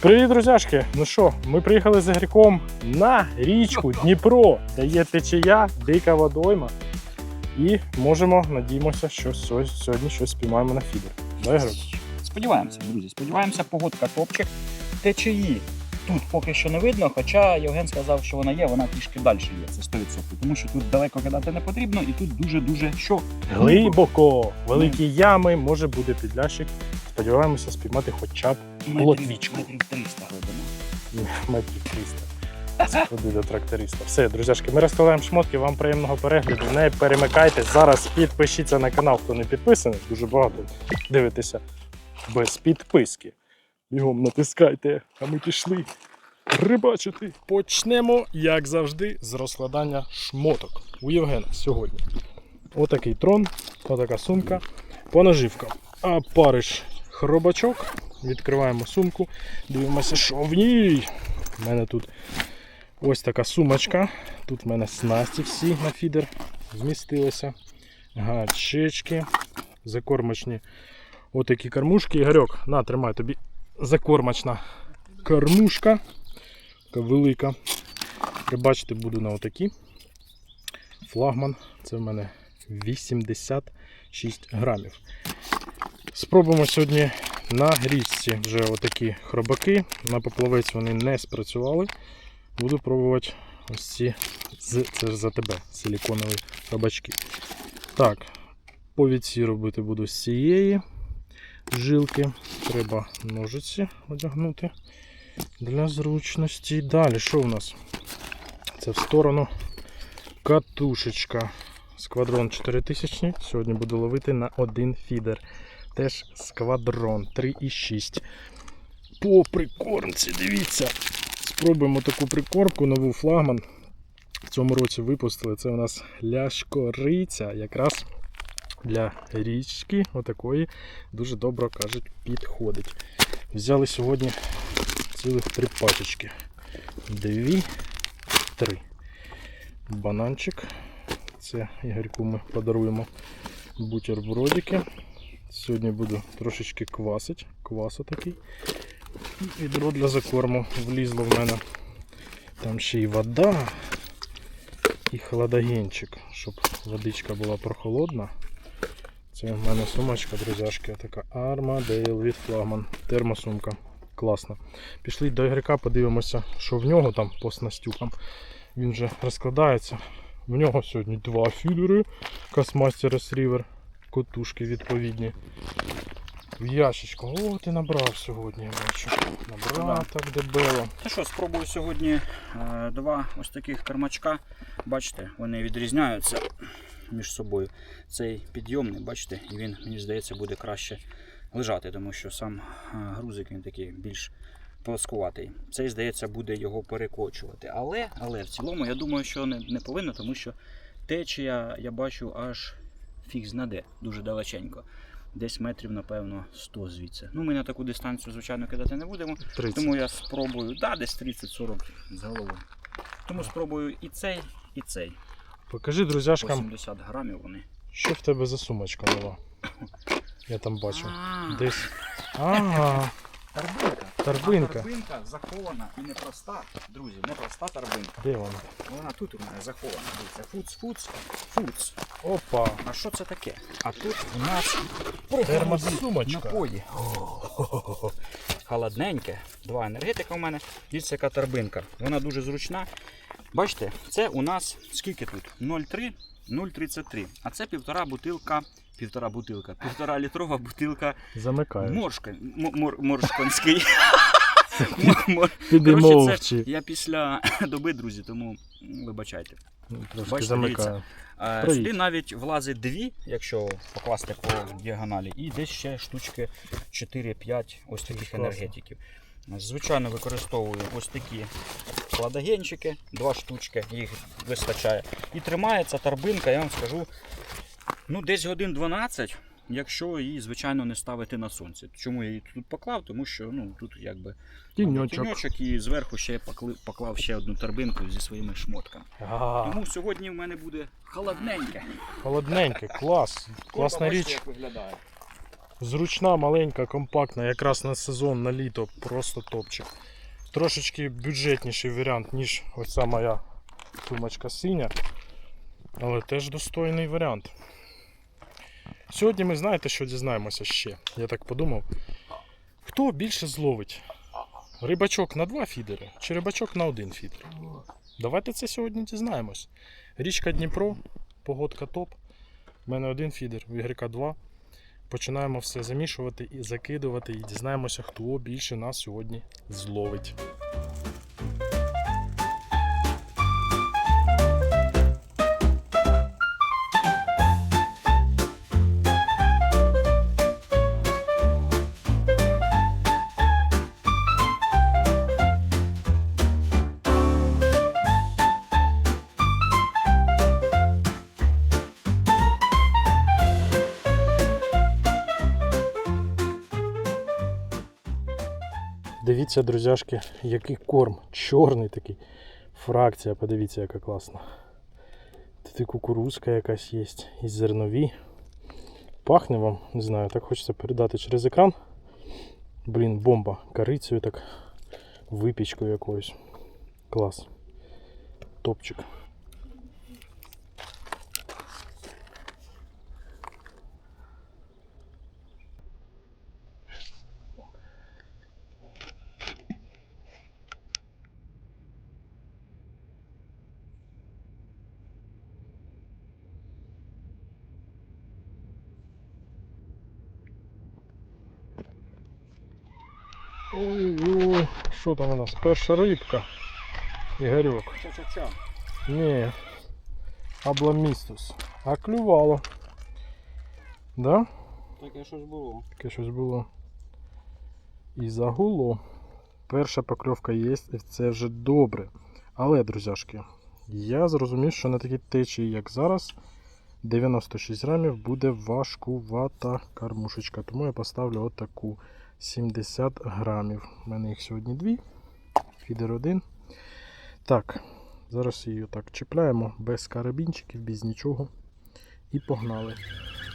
Привіт, друзяшки! Ну що, ми приїхали з Ігріком на річку Дніпро, де є течія, дика водойма. І можемо, надіємося, що сьогодні щось спіймаємо на фідер. Да, Ігор? Сподіваємося, друзі, сподіваємося, погодка топчик. Течії тут поки що не видно, хоча Євген сказав, що вона є, вона трішки далі є, це 100%. Тому що тут далеко кидати не потрібно, і тут дуже-дуже що Глибоко, великі ями, може буде підлящик. Сподіваємося спіймати хоча б Плотвічку. метрів 300 глибина. метрів 300. Сходи до тракториста. Все, друзяшки, ми розкладаємо шмотки, вам приємного перегляду. Не перемикайте. Зараз підпишіться на канал, хто не підписаний. Дуже багато дивитеся без підписки. Бігом натискайте, а ми пішли рибачити. Почнемо, як завжди, з розкладання шмоток. У Євгена сьогодні. Отакий трон, отака сумка, по наживкам. А париш хробачок. Відкриваємо сумку, дивимося, що в ній. У мене тут ось така сумочка. Тут в мене снасті всі на фідер змістилися. Гачечки, закормочні. Отакі кормушки. Ігорьок, на, тримай тобі закормочна кормушка. Така велика. Прибачити буду на отакі. Флагман. Це в мене 86 грамів. Спробуємо сьогодні на річці вже отакі хробаки. На поплавець вони не спрацювали. Буду пробувати ось ці з, це ж за тебе, силіконові хробачки. Так, повідці робити буду з цієї жилки. Треба ножиці одягнути для зручності. Далі, що в нас? Це в сторону катушечка. Сквадрон 4000. Сьогодні буду ловити на один фідер. Теж сквадрон 3,6. По прикормці, дивіться. Спробуємо таку прикормку, нову флагман. В цьому році випустили. Це у нас ляшкориця, якраз для річки отакої дуже добре кажуть підходить. Взяли сьогодні цілих три пачечки. Дві, три. Бананчик. Це Ігорьку ми подаруємо бутербродики. Сьогодні буду трошечки квасить. Квасу такий. І відро для закорму влізло в мене. Там ще й вода і холодогенчик, щоб водичка була прохолодна. Це в мене сумочка, друзяшки, така Armadale від флагман. Термосумка. Класно. Пішли до Ігоряка, подивимося, що в нього там по снастюкам. Він вже розкладається. В нього сьогодні два фідери. Касмастер Retriever. Котушки відповідні. В ящичку. О, ти набрав сьогодні, я бачу. Набрав так дебело. Ну що, спробую сьогодні е, два ось таких кармачка. Бачите, вони відрізняються між собою. Цей підйомний, бачите, і він, мені здається, буде краще лежати, тому що сам е, грузик він такий більш плоскуватий. Цей, здається, буде його перекочувати. Але, але в цілому я думаю, що не, не повинно, тому що течія я бачу аж фіг знаде, дуже далеченько. Десь метрів, напевно, 100 звідси. Ну, ми на таку дистанцію, звичайно, кидати не будемо. 30. Тому я спробую, да, десь 30-40 з голови. Тому спробую і цей, і цей. Покажи друзяшкам, 80 грамів вони. що в тебе за сумочка нова. Я там бачу. Десь. Ага, Торбинка. торбинка. Торбинка захована і непроста. Друзі, непроста торбинка. Де вона? Вона тут у мене захована. Дивіться, фуц, фуц, фуц. Опа. А що це таке? А тут у нас Термосумочка. напої. Холодненьке. Два енергетика у мене. Дивіться, яка торбинка. Вона дуже зручна. Бачите, це у нас скільки тут? 0,3, 0,33. А це півтора бутилка. Півтора бутилка, півтора літрова бутилка Замикаю. моршка, мор, моршконський. Мор- мор- Піди мовчи. Я після доби, друзі, тому вибачайте. Ну, Трошки замикаю. Сюди навіть влазить дві, якщо покласти по діагоналі, і десь ще штучки 4-5 ось таких енергетиків. Звичайно, використовую ось такі хладагенчики, два штучки, їх вистачає. І тримається торбинка, я вам скажу, ну десь годин 12, якщо її, звичайно, не ставити на сонце. Чому я її тут поклав? Тому що ну, тут якби Тіньочок. тіньочок і зверху ще покли- поклав ще одну торбинку зі своїми шмотками. Ага, Тому сьогодні в мене буде холодненьке. холодненьке, клас. Класна Бачите, річ. як виглядає. Зручна, маленька, компактна, якраз на сезон, на літо, просто топчик. Трошечки бюджетніший варіант, ніж оця моя сумочка синя. Але теж достойний варіант. Сьогодні ми знаєте, що дізнаємося ще. Я так подумав. Хто більше зловить? Рибачок на два фідери чи рибачок на один фідер? Давайте це сьогодні дізнаємось. Річка Дніпро, погодка топ. У мене один фідер, у Ігорка два. Починаємо все замішувати і закидувати, і дізнаємося, хто більше нас сьогодні зловить. Дивіться, друзяшки, який корм. Чорний такий. Фракція, подивіться, яка класна. Тут і кукурузка якась є, і зернові. Пахне вам, не знаю, так хочеться передати через екран. Блін, бомба. Корицею так, випічкою якоюсь. Клас. Топчик. Що там у нас? Перша рибка. Ігорьок. Ні. Абламістус. А клювало. Да? Таке щось було. Таке щось було. І загуло. Перша покльовка є, і це вже добре. Але, друзяшки, я зрозумів, що на такій течії, як зараз, 96 грамів буде важкувата кормушечка. Тому я поставлю отаку 70 грамів. У мене їх сьогодні дві. Фідер один. Так, зараз її так чіпляємо без карабінчиків, без нічого. І погнали.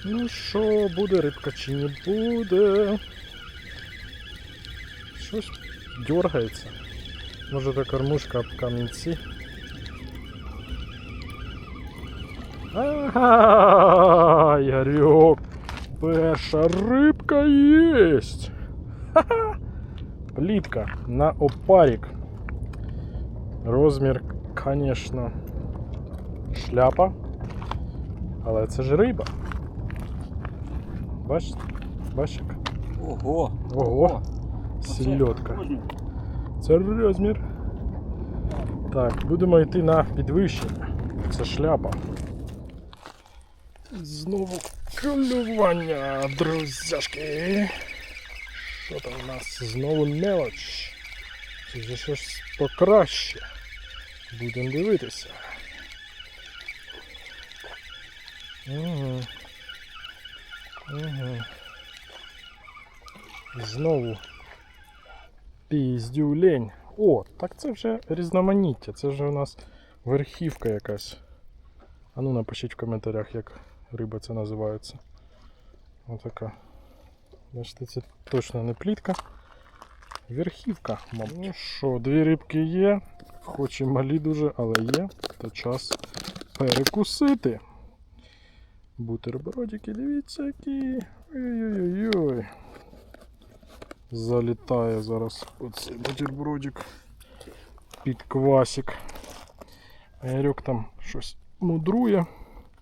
Ну що, буде рибка чи не буде? Щось дергається. Може та кормушка об камінці. Ага, Ярек, перша рибка єсть. Ха-ха. Плітка на опарик. Розмір, звісно, шляпа. Але це ж риба. Бачите? Бачиш? як? Ого! Ого! Сільотка. Це розмір. Так, будемо йти на підвищення. Це шляпа. Знову клювання, друзяшки. Що там у нас? Знову мелоч. Чи вже щось покраще? Будемо дивитися. Угу. Угу. Знову Піздюлень. О, так це вже різноманіття, це вже у нас верхівка якась. А ну напишіть в коментарях, як риба це називається. Отака. Бачите, це точно не плітка. Верхівка, мабуть. Ну що, дві рибки є, хоч і малі дуже, але є. То час перекусити. Бутербродики, дивіться які. Ой-ой-ой. Залітає зараз оцей бутербродик під квасик. Ярик там щось мудрує.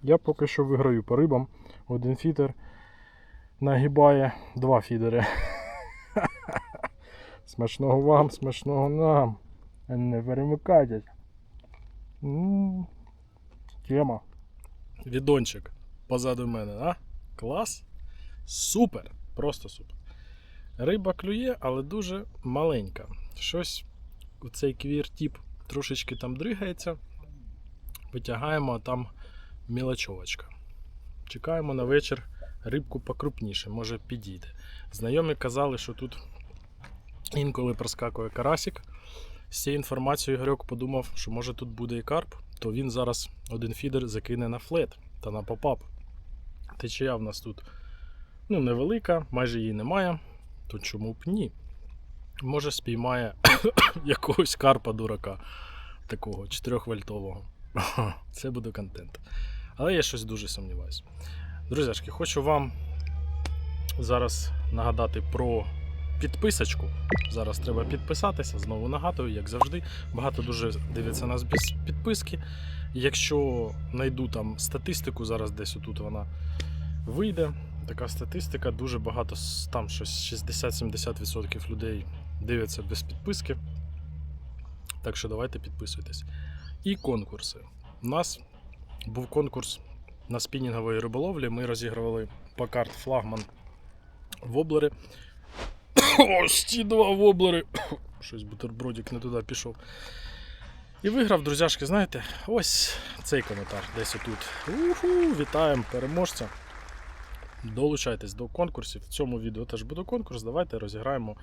Я поки що виграю по рибам. Один фідер нагибає два фідери. Смачного вам, смачного нам. Не перемикайтесь. Тема. Відончик позаду мене, а? Клас? Супер! Просто супер. Риба клює, але дуже маленька. Щось у цей квір-тіп трошечки там дригається. Витягаємо, а там мілочовочка. Чекаємо на вечір рибку покрупніше, може підійде. Знайомі казали, що тут інколи проскакує карасик. З цією інформацією Ігорьок подумав, що може тут буде і карп, то він зараз один фідер закине на флет та на попап. Течія в нас тут Ну, невелика, майже її немає. То чому б ні? Може, спіймає якогось карпа дурака, такого 4-вольтового. Це буде контент. Але я щось дуже сумніваюся. Друзяшки, хочу вам зараз нагадати про підписочку. Зараз треба підписатися. Знову нагадую, як завжди. Багато дуже дивиться нас без підписки. Якщо знайду там статистику, зараз десь отут вона вийде. Така статистика, дуже багато, там щось 60-70% людей дивляться без підписки. Так що давайте підписуйтесь. І конкурси. У нас був конкурс на спінінгової риболовлі. Ми розігрували по карт флагман воблери. Ось ті два воблери. Щось бутербродик не туди пішов. І виграв, друзяшки, знаєте, ось цей коментар десь отут. Уху, вітаємо переможця. Долучайтесь до конкурсів. В цьому відео теж буде конкурс. Давайте розіграємо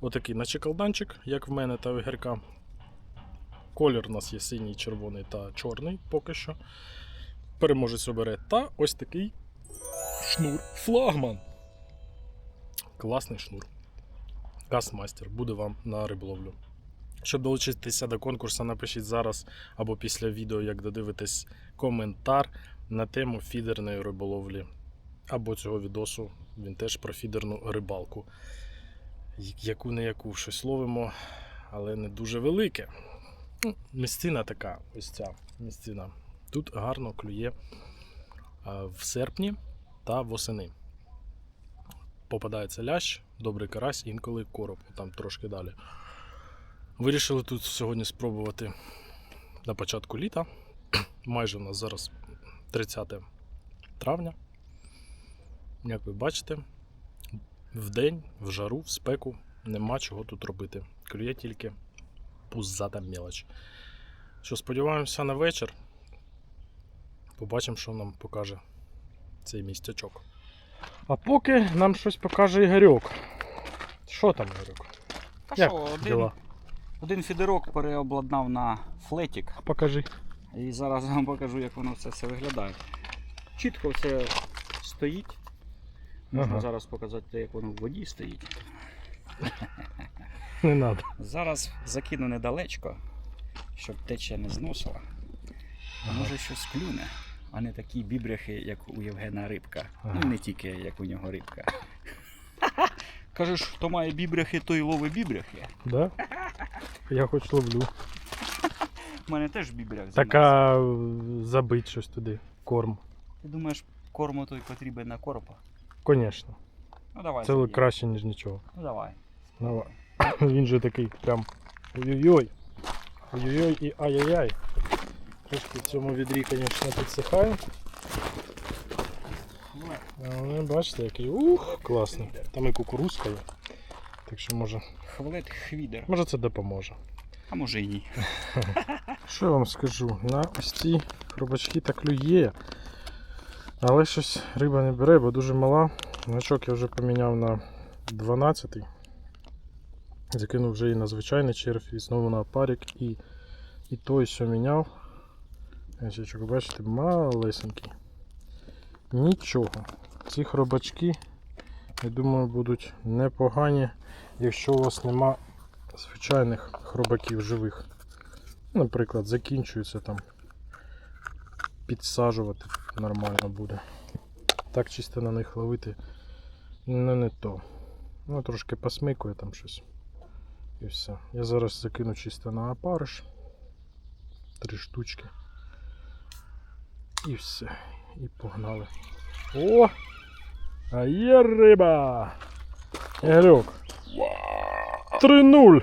отакий начекалданчик, як в мене та в Ігорка. Колір у нас є синій, червоний та чорний поки що. Переможець обере. Та ось такий шнур. Флагман. Класний шнур. Кастмастер буде вам на риболовлю. Щоб долучитися до конкурсу, напишіть зараз або після відео, як додивитесь коментар на тему фідерної риболовлі. Або цього відосу. Він теж про фідерну рибалку. Яку не яку щось ловимо, але не дуже велике. Ну, Місцина така, ось ця місцина. Тут гарно клює в серпні та восени. Попадається лящ, добрий карась, інколи короб, там трошки далі. Вирішили тут сьогодні спробувати на початку літа. Майже у нас зараз 30 травня. Як ви бачите, в день, в жару, в спеку нема чого тут робити. Клює тільки пузата мелоч. Що сподіваємося на вечір. Побачимо, що нам покаже цей містячок. А поки нам щось покаже Ігорьок. Що там, Ігорьок? Та Як що, один, Діла. один фідерок переобладнав на флетік. Покажи. І зараз вам покажу, як воно це все виглядає. Чітко все стоїть. Можна Ага. зараз показати, як воно в воді стоїть. Не треба. Зараз закину недалечко, щоб течія не зносила. А Ага. Може щось клюне, а не такі бібряхи, як у Євгена Рибка. Ага. Ну, не тільки як у нього рибка. Кажеш, хто має бібряхи, той ловить бібряхи. Да? Я хоч ловлю. У мене теж бібрях Так а забить щось туди. Корм. Ти думаєш, корму той потрібен на коропа? Звісно. Ну давай. Це заб'ємо. краще, ніж нічого. Ну давай. Давай. Він же такий прям ой-ой-ой. Ой-ой-ой і ай-яй-яй. Трошки в цьому відрі, звісно, підсихає. Але бачите, який ух, класний. Там і кукурузка є. Так що може, Хвлет хвідер. може це допоможе. А може і ні. Що я вам скажу? На ось ці хробачки так клює. Але щось риба не бере, бо дуже мала. Значок я вже поміняв на 12-й. Закинув вже і на звичайний червь, і знову на опарик, і, і той все міняв. Значок, бачите, малесенький. Нічого. Ці хробачки, я думаю, будуть непогані, якщо у вас нема звичайних хробаків живих. Наприклад, закінчується там. Підсаджувати нормально буде. Так чисто на них ловити ну не то. Ну, трошки посмикує там щось. І все. Я зараз закину чисто на опариш. Три штучки. І все. І погнали. О! А є риба! Ігорюк. 3-0!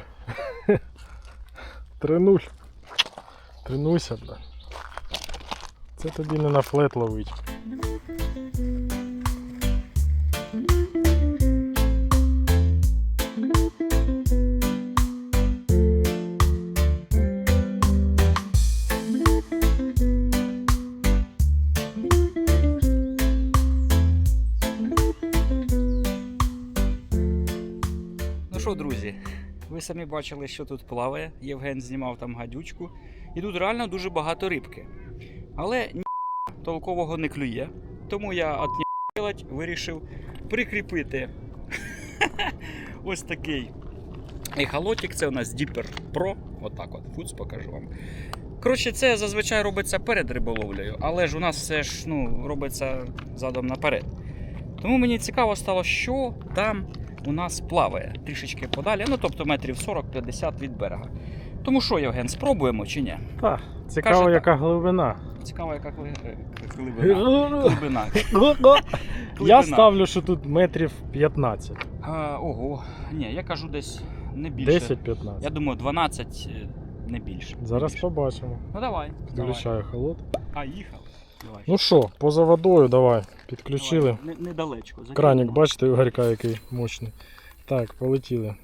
3-0. Тренуйся, бля. Це тобі не на флет ловить. Ви самі бачили, що тут плаває. Євген знімав там гадючку. І тут реально дуже багато рибки. Але ні толкового не клює. Тому я от ні вирішив прикріпити ось такий ехолотик. Це у нас Dipper Pro. Отак от, фуц покажу вам. Коротше, це зазвичай робиться перед риболовлею, але ж у нас все ж ну, робиться задом наперед. Тому мені цікаво стало, що там у нас плаває трішечки подалі, ну тобто метрів 40-50 від берега. Тому що, Євген, спробуємо чи ні? Так, цікаво, Каже так. яка глибина. Цікаво, яка кли- е, глибина. Глибина. Я ставлю, що тут метрів 15. А, ого, ні, я кажу десь не більше. 10-15. Я думаю, 12 е, не більше. не Зараз більше. побачимо. Ну давай. давай. Включаю холод. А, їхав. Давай. Ну що, поза водою давай. Підключили. Давай. Недалечко. закинемо. Кранік, бачите, у Гарька який мощний. Так, полетіли.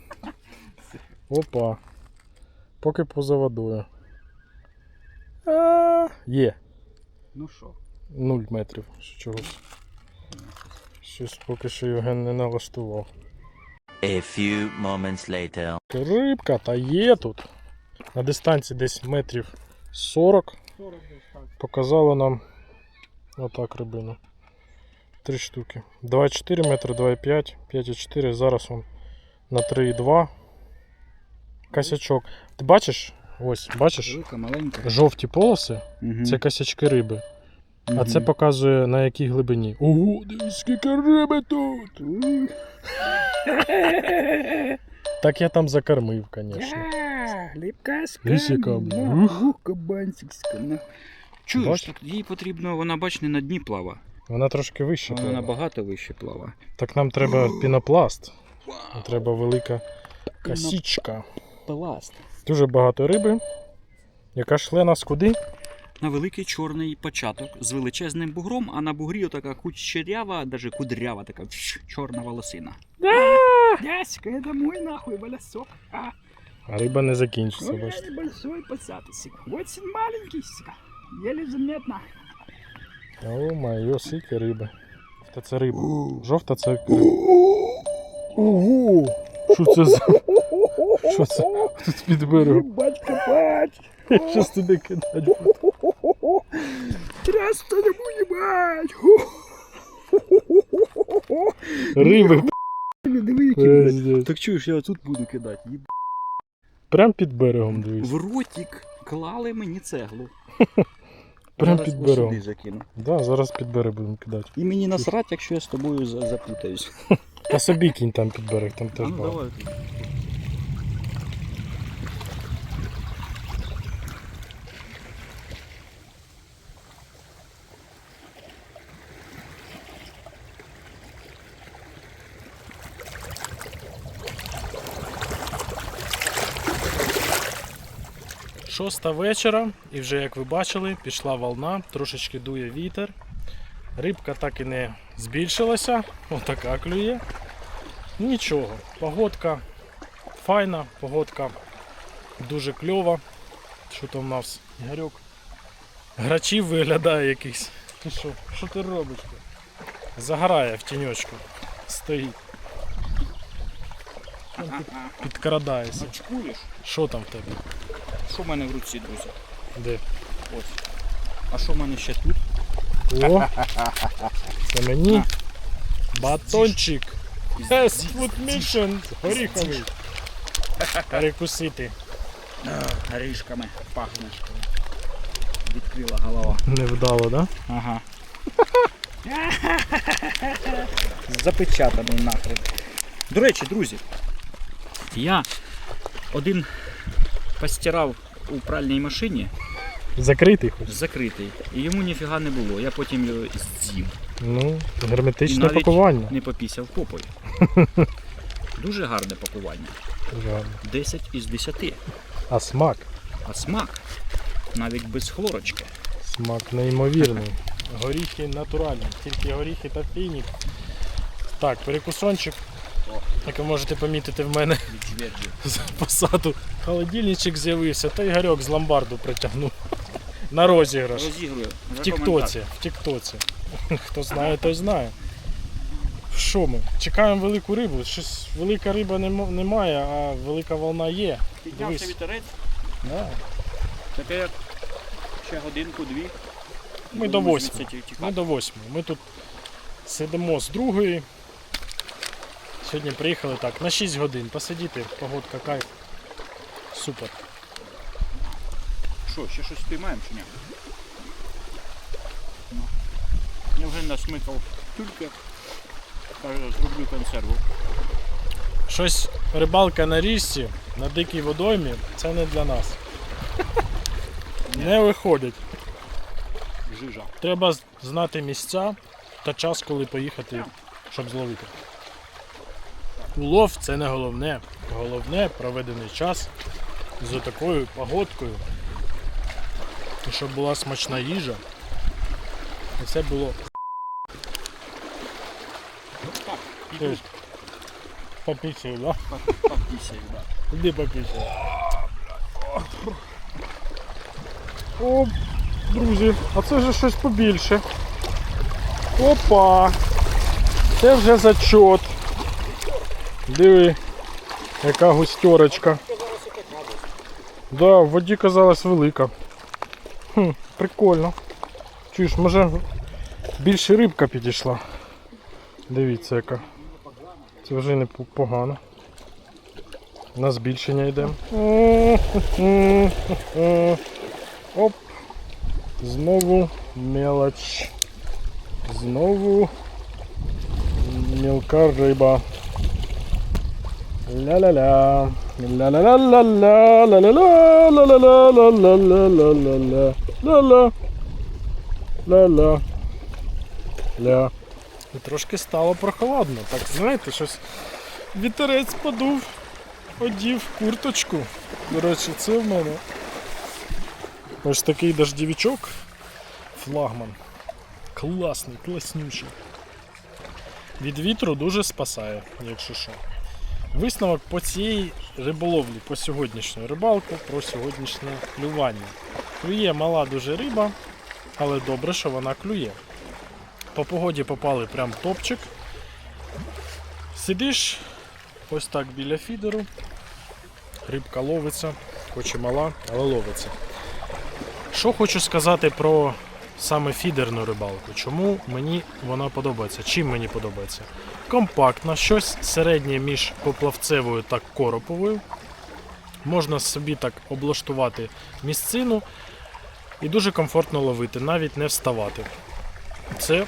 Опа. Поки поза водою. А, є. Ну що? 0 метрів. Що Чогось. Щось поки що Євген не налаштував. A few moments later. Рибка та є тут. На дистанції десь метрів 40. 40 десь так. Показало нам отак рибину. Три штуки. 2,4 метри, 2,5, 5,4. Зараз он на 3,2. Косячок. Ти бачиш? Ось, бачиш? Велика, маленька. Жовті полоси Угу. це косячки риби. А це показує на якій глибині. Ого, дивись, скільки риби тут! Так я там закормив, звісно. Ліпка Дивись, яка, ух. кабанчикська. Чуєш, так їй потрібно, вона бач, не на дні плава, Вона трошки вище. вона плаває. набагато вище плава. Так нам треба пінопласт. Треба велика косічка. Пласт. Дуже багато риби. Яка шле нас куди? На великий чорний початок з величезним бугром, а на бугрі така кучерява, даже кудрява така чорна волосина. Яська, я домой нахуй, волосок. А, риба не закінчиться, бачите. небольшой посятосик. Вот он маленький. Еле заметно. О, майо, скільки риби. Та це риба. Жовта це риба. Ого! Що це за. Що це? Тут під берегом. Батька, бать! Я щас туди кидать буду. Трясти не буде, бать! Риби. Диви, Пиздець. Так чуєш, я тут буду кидати. Їб- Прям під берегом дивись. В ротик клали мені цеглу. Прям Зараз під ось сюди закину. Да, зараз під берег будемо кидати. І мені насрать, якщо я з тобою за- запутаюсь. Та собі кінь там під берег, там теж ну багато. давай. Шоста вечора, і вже як ви бачили, пішла волна, трошечки дує вітер. Рибка так і не збільшилася, отака клює. Нічого, погодка файна, погодка дуже кльова. Що там у нас? Ігорьок грачів виглядає якийсь. Ти що? Що ти робиш? Загорає в тіньочку. Стоїть. Підкрадається. Що там в тебе? Що в мене в руці, друзі? Де? Ось. А що в мене ще тут? О, це мені батончик. Fast food mission. Горіховий. Перекусити. Горішками пахне. Відкрила голова. Невдало, да? Ага. Запечатаний нахрен. До речі, друзі, я один постирав у пральній машині, Закритий хоч. закритий, і йому ніфіга не було. Я потім його з'їв. Ну, герметичне навіть пакування. Не попісяв попою. Дуже гарне пакування. Дуже гарно. 10 із 10. А смак? А смак навіть без хлорочки. Смак неймовірний. Горіхи натуральні, тільки горіхи та фінік. Так, перекусончик. Як ви можете помітити в мене Віджверджую. з посаду холодильничок з'явився, та Ігорьок з ломбарду притягнув. На розіграш. Розігрую. В Тіктоці, в Тіктоці. Хто знає, той знає. Що ми? Чекаємо велику рибу. Щось велика риба немає, а велика волна є. Піднявся Дивись. вітерець, Да. таке як ще годинку-дві. Ми до восьми. Ми до восьми. Ми тут сидимо з другої. Сьогодні приїхали так, на 6 годин посидіти, погодка кайф. Супер. Що, ще щось спіймаємо чи ні? Ну. Євген насмикав тюльки. Каже, зроблю консерву. Щось рибалка на річці, на дикій водоймі, це не для нас. Не виходить. Жижа. Треба знати місця та час, коли поїхати, щоб зловити. Улов це не головне. Головне проведений час з такою погодкою. Щоб була смачна їжа. І все було. Попісяю, да? попісяю, да. Іди попісяю. О, друзі, а це вже щось побільше. Опа! Це вже зачот. Диви, яка густерочка. Да, в воді казалась велика. Хм, прикольно. Чуєш, може більше рибка підійшла. Дивіться яка. Це вже не по- погано. На збільшення йдемо. Оп. Знову мелоч. Знову мілка риба. Ля-ля-ля. Ля-ля-ля-ля-ля. Ля-ля-ля. Ля-ля-ля-ля-ля-ля-ля-ля. Ля-ля. Ля-ля. Ля. І трошки стало прохолодно. Так, знаєте, щось вітерець подув. Одів курточку. До речі, це в мене. Ось такий дождівичок. Флагман. Класний, класнючий. Від вітру дуже спасає, якщо що. Висновок по цій риболовлі, по сьогоднішню рибалку, про сьогоднішнє клювання. Клює мала дуже риба, але добре, що вона клює. По погоді попали прям топчик. Сидиш ось так біля фідеру. Рибка ловиться, хоч і мала, але ловиться. Що хочу сказати про саме фідерну рибалку? Чому мені вона подобається? Чим мені подобається? Компактна, щось середнє між поплавцевою та короповою. Можна собі так облаштувати місцину і дуже комфортно ловити, навіть не вставати. Це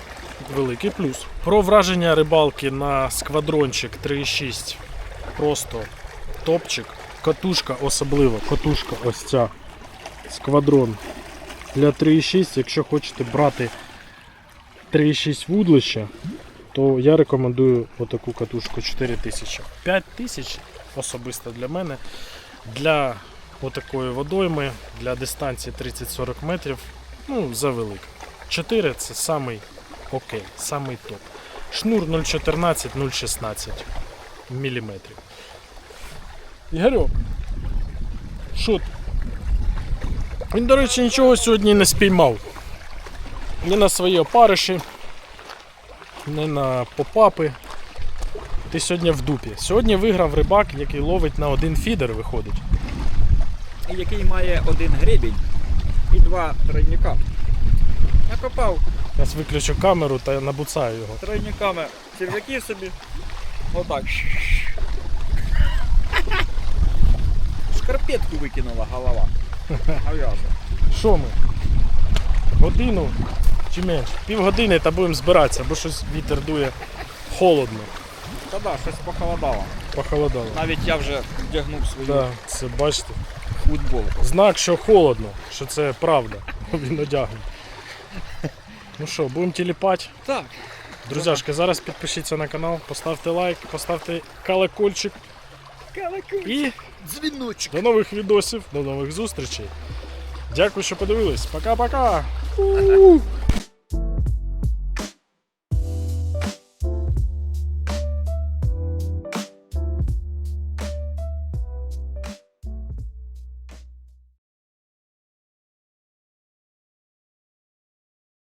великий плюс. Про враження рибалки на сквадрончик 3.6 просто топчик. Катушка особливо, катушка ось ця сквадрон для 3.6, якщо хочете брати 3.6 вудлища, то я рекомендую отаку катушку 4000. 5000 особисто для мене. Для отакої водойми, для дистанції 30-40 метрів, ну, завелика. 4 це самий окей, самий топ. Шнур 0,14-0,16 міліметрів. Ігорьок, що? Він, до речі, нічого сьогодні не спіймав. Ні на свої опариші, ні на попапи. Ти сьогодні в дупі. Сьогодні виграв рибак, який ловить на один фідер, виходить. Який має один гребінь і два тройника. Накопав Зараз виключу камеру та набуцаю його. тройниками черв'яки собі. Отак. Шкарпетку викинула голова. Що ми? Годину чи менше? Півгодини та будемо збиратися, бо щось вітер дує холодно. Та да, щось похолодало. Похолодало. Навіть я вже вдягнув свою Так, це бачите. футболку. Знак, що холодно, що це правда. Він одягнений. Ну що, будемо тіліпати. Так. Друзяшки, зараз підпишіться на канал, поставте лайк, поставте колокольчик. І Дзвіночок. до нових відосів, до нових зустрічей. Дякую, що подивились. Пока-пока.